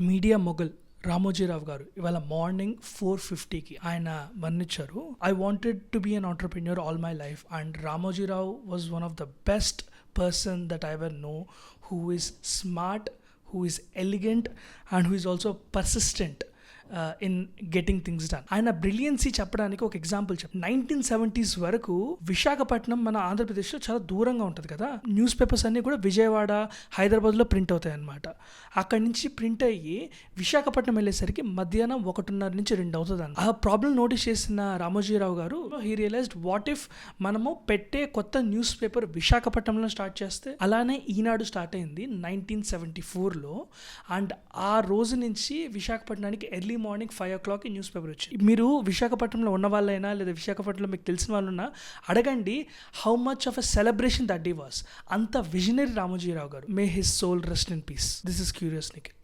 Media mogul Ramoji Rao గారు ఇవాళ morning four ఫిఫ్టీకి ఆయన మరణించారు. I wanted to be an entrepreneur all my life and Ramoji Rao was one of the best person that I ever know who is smart who is elegant and who is also persistent in getting things done ఆయన brilliancy చెప్పడానికి ఒక example చెప్ nineteen seventies వరకు విశాఖపట్నం మన ఆంధ్రప్రదేశ్లో చాలా దూరంగా ఉంటుంది కదా. న్యూస్ పేపర్స్ అన్నీ కూడా విజయవాడ హైదరాబాద్లో ప్రింట్ అవుతాయి అన్నమాట అక్కడి నుంచి ప్రింట్ అయ్యి విశాఖపట్నం వెళ్ళేసరికి మధ్యాహ్నం ఒకటిన్నర నుంచి రెండు అవుతుంది అని ఆ ప్రాబ్లం నోటీస్ చేసిన రామోజీరావు గారు హీ రియలైజ్డ్ వాట్ ఇఫ్ మనము పెట్టే కొత్త న్యూస్ పేపర్ విశాఖపట్నంలో స్టార్ట్ చేస్తే అలానే ఈనాడు స్టార్ట్ అయింది నైన్టీన్ సెవెంటీ ఫోర్లో అండ్ ఆ రోజు నుంచి విశాఖపట్నానికి ఎర్లీ మార్నింగ్ ఫైవ్ ఓ క్లాక్కి న్యూస్ పేపర్ వచ్చింది మీరు విశాఖపట్నంలో ఉన్న వాళ్ళైనా లేదా విశాఖపట్నంలో మీకు తెలిసిన వాళ్ళున్నా అడగండి how much of a celebration that the was అంత visionary Ramoji Rao garu. May his soul rest in peace this is curious Nikhil